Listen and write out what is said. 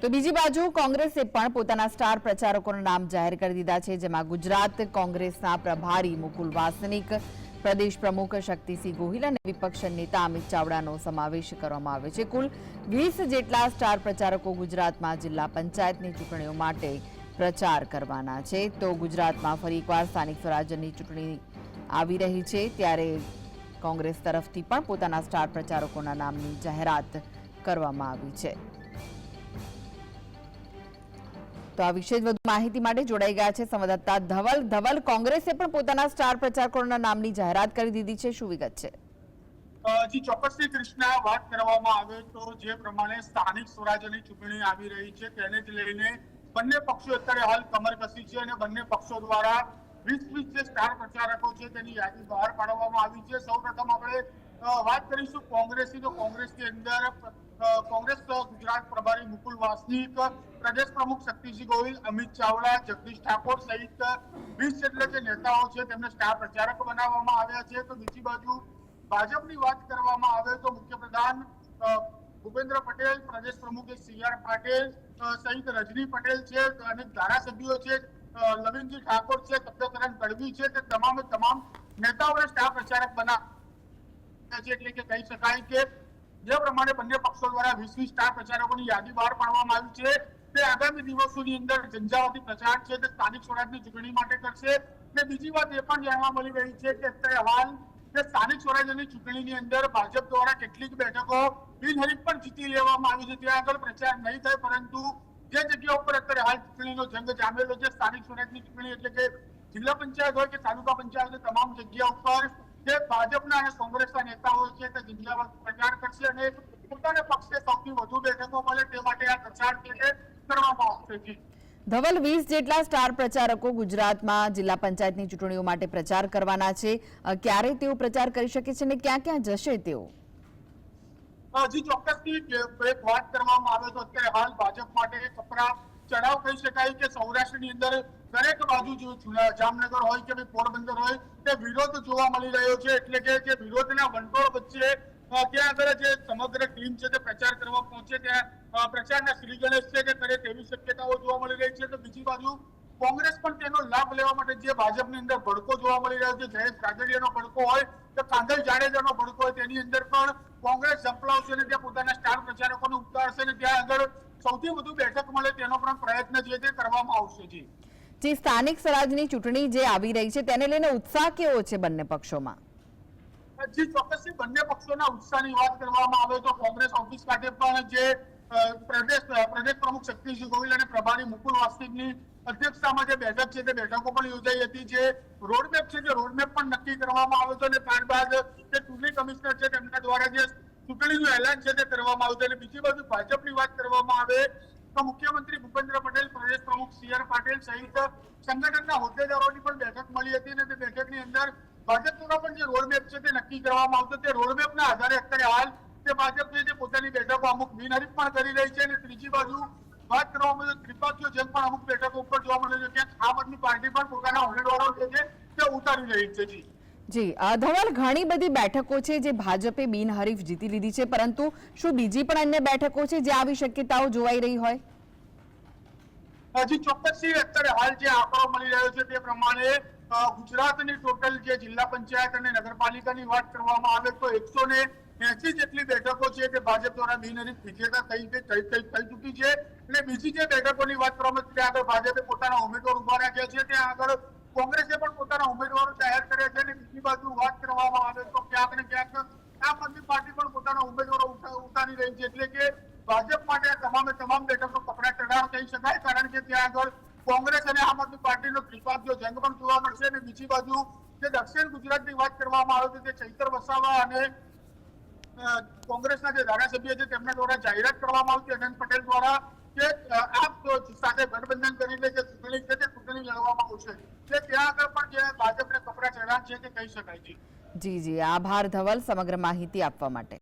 તો બીજી બાજુ કોંગ્રેસે પણ પોતાના સ્ટાર પ્રચારકોના નામ જાહેર કરી દીધા છે, જેમાં ગુજરાત કોંગ્રેસના પ્રભારી મુકુલ વાસનિક, પ્રદેશ પ્રમુખ શક્તિસિંહ ગોહિલ અને વિપક્ષ નેતા અમિત ચાવડાનો સમાવેશ કરવામાં આવ્યો છે. કુલ વીસ જેટલા સ્ટાર પ્રચારકો ગુજરાતમાં જિલ્લા પંચાયતની ચૂંટણીઓ માટે પ્રચાર કરવાના છે. તો ગુજરાતમાં ફરી એકવાર સ્થાનિક સ્વરાજ્યની ચૂંટણી આવી રહી છે, ત્યારે કોંગ્રેસ તરફથી પણ પોતાના સ્ટાર પ્રચારકોના નામની જાહેરાત કરવામાં આવી છે. તો આ વિશે વધુ માહિતી માટે જોડાઈ ગયા છે સંવાદદાતા ધવલ. ધવલ, કોંગ્રેસે પણ પોતાના સ્ટાર પ્રચારકોના નામની જાહેરાત કરી દીધી છે. શું વિગત છે? જી, ચોક્કસથી કૃષ્ણા વાત કરવામાં આવે તો જે પ્રમાણે સ્થાનિક સ્વરાજ્યની ચૂંટણી આવી રહી છે તેને જ લઈને બંને પક્ષો અત્યારે હાલ કમર કસી છે અને બંને પક્ષો દ્વારા વીસ વીસ જે સ્ટાર પ્રચારકો છે તેની યાદી બહાર પાડવામાં આવી છે. સૌપ્રથમ આપણે વાત કરીશું કોંગ્રેસની. તો કોંગ્રેસની અંદર કોંગ્રેસ ગુજરાત પ્રભારી મુકુલ વાસનિક પ્રદેશ પ્રમુખ શક્તિસિંહ ગોહિલ અમિત ચાવડા જગદીશ ઠાકોર સહિત વીસ જેટલા જે નેતાઓ છે તેમને સ્ટાર પ્રચારક બનાવવામાં આવ્યા છે. તો બીજી બાજુ ભાજપની વાત કરવામાં આવે તો મુખ્યપ્રધાન ભૂપેન્દ્ર પટેલ, પ્રદેશ પ્રમુખ સી આર પાટીલ સહિત રજની પટેલ છે, અને ધારાસભ્યો છે લવિનજી ઠાકોર છે સત્યકરણ ગઢવી છે, તે તમામે તમામ નેતાઓને સ્ટાર પ્રચારક બના એટલે કે કહી શકાય કે જે પ્રમાણે બંને પક્ષો દ્વારા વીસ વીસ સ્ટાર પ્રચારકોની યાદી બહાર પાડવામાં આવી છે. તે આગામી દિવસોની અંદર ઝંઝાવાતી પ્રચાર છે તે સ્થાનિક સ્વરાજની ચૂંટણી માટે કરશે. અને બીજી વાત એ પણ જાણવા મળી રહી છે કે અત્યારે હાલ કે સ્થાનિક સ્વરાજ્યની ચૂંટણીની અંદર ભાજપ દ્વારા કેટલીક બેઠકો બિનહરીફ પણ જીતી લેવામાં આવી છે. ત્યાં આગળ પ્રચાર નહીં થાય પરંતુ જે જગ્યા ઉપર અત્યારે હાલ ચૂંટણીનો જંગ જામેલો છે, સ્થાનિક સ્વરાજની ચૂંટણી એટલે કે જિલ્લા પંચાયત હોય કે તાલુકા પંચાયત તમામ જગ્યા ઉપર જે ભાજપના અને કોંગ્રેસના નેતાઓ છે તે જિલ્લામાં પ્રચાર કરશે અને પોતાના પક્ષે સૌથી વધુ બેઠકો મળે તે માટે આ પ્રચાર છે કરવામાં આવશે. જી. ધવલ વીસ જેટલા સ્ટાર પ્રચારકો ગુજરાતમાં જિલ્લા પંચાયતની ચૂંટણીઓ માટે પ્રચાર કરવાના છે. ક્યારે તેઓ પ્રચાર કરી શકે છે અને ક્યાં ક્યાં જશે તેઓ? હજી ચોક્કસથી એક વાત કરવામાં આવે તો અત્યારે હાલ ભાજપ માટે કપરા ચડાવ કહી શકાય કે સૌરાષ્ટ્રની અંદર દરેક બાજુ જો જામનગર હોય કે પોરબંદર હોય, તે વિરોધ જોવા મળી રહ્યો છે. એટલે કે જે વિરોધના વંટોળ વચ્ચે ત્યાં આગળ જે સમગ્ર ટીમ છે તે પ્રચાર કરવા પહોંચે, ત્યાં પ્રચારના શ્રી ગણેશ છે તે કરે તેવી શક્યતાઓ જોવા મળી રહી છે. તો બીજી બાજુ, કોંગ્રેસ પણ તેનો લાભ લેવા માટે જે ભાજપની અંદર ભડકો જોવા મળી રહ્યો છે, જયેશ કાગડિયાનો ભડકો હોય તો કાંગલ જાડેજાનો ભડકો હોય, તેની અંદર પણ કોંગ્રેસ ઝંપલાવશે અને ત્યાં પોતાના સ્ટાર પ્રચારકોને ઉતારશે અને ત્યાં આગળ સૌથી વધુ બેઠક મળે તેનો પણ પ્રયત્ન જે તે કરવામાં આવશે જી. જે સ્થાનિક સ્વરાજની ચૂંટણી જે આવી રહી છે તેને લઈને ઉત્સાહ કેવો છે બંને પક્ષોમાં? જે ચોક્કસથી બંને પક્ષોના ઉત્સાહની વાત કરવામાં આવે તો કોંગ્રેસ ઓફિસ ખાતે પણ જે પ્રદેશ પ્રદેશ પ્રમુખ શક્તિસિંહ ગોહિલ અને પ્રભારી મુકુલ વાસ્તિકની અધ્યક્ષતામાં જે બેઠક છે તે બેઠકો પણ યોજાઈ હતી. જે રોડમેપ છે તે રોડમેપ પણ નક્કી કરવામાં આવ્યો હતો અને ત્યારબાદ જે ચૂંટણી કમિશનર છે તેમના દ્વારા જે ચૂંટણીનું એલાન છે તે કરવામાં આવશે. અને બીજી બાજુ ભાજપની વાત કરવામાં આવે તો મુખ્યમંત્રી ભૂપેન્દ્ર પટેલ, પ્રદેશ પ્રમુખ સી આર પાટીલ સહિત સંગઠનના હોદ્દેદારોની પણ બેઠક મળી હતી અને તે બેઠકની અંદર ભાજપ દ્વારા પણ જે રોડમેપ છે તે નક્કી કરવામાં આવતો તે રોડમેપના આધારે અત્યારે હાલ તે ભાજપ જે પોતાની બેઠકો અમુક બિનહરીફ પણ કરી રહી છે અને ત્રીજી બાજુ વાત કરવામાં આવે ત્રિપક્ષીય જંગ પણ અમુક બેઠકો ઉપર જોવા મળે છે ક્યાંક આમ આદમી પાર્ટી પણ પોતાના ઉમેદવારો છે તે ઉતારી રહી છે. જી જી ધવલ ઘણી બધી બેઠકો છે જે ભાજપે બિનહરીફ જીતી લીધી છે, પરંતુ શું બીજી પણ અન્ય બેઠકો છે જે આવી શક્યતાઓ જોવાઈ રહી હોય? હજી ચોક્કસથી અત્યારે હાલ જે આંકડો મળી રહ્યો છે તે પ્રમાણે ગુજરાતની ટોટલ જે જિલ્લા પંચાયત અને નગરપાલિકાની વાત કરવામાં આવે તો એકસો ને એસી જેટલી બેઠકો છે તે ભાજપ દ્વારા બિનહરીફ વિજેતા થઈ થઈ ચૂકી છે. અને બીજી જે બેઠકોની વાત કરવામાં ત્યાં આગળ ભાજપે પોતાના ઉમેદવાર ઊભા રાખ્યા છે. ત્યાં આગળ કોંગ્રેસે પણ પોતાના ઉમેદવારો જાહેર કર્યા છે અને બીજી બાજુ વાત કરવામાં આવે તો ક્યાંક ને ક્યાંક આમ આદમી પાર્ટી પણ પોતાના ઉમેદવારો ઉઠા- ઉતારી રહી છે એટલે કે ભાજપ માટે આ તમામે કપડા ચઢાવ કહી શકાય, કારણ કે ત્યાં આગળ કોંગ્રેસ અને આમ આદમી પાર્ટીનો ત્રિપાંખીય જંગ પણ જોવા મળશે. અને બીજી બાજુ જે દક્ષિણ ગુજરાતની વાત કરવામાં આવે છે, તે ચૈતર વસાવા અને કોંગ્રેસના જે ધારાસભ્ય છે, તેમના દ્વારા જાહેરાત કરવામાં આવતી અનંત પટેલ દ્વારા કે આપ સાથે ગઠબંધન કરીને જે ચૂંટણી છે, તે ચૂંટણી લડવામાં આવશે. એટલે ત્યાં આગળ પણ જે ભાજપને કપડા ચઢાણ છે, તે કહી શકાય છે. જી જી. આભાર ધવલ સમગ્ર માહિતી આપવા માટે.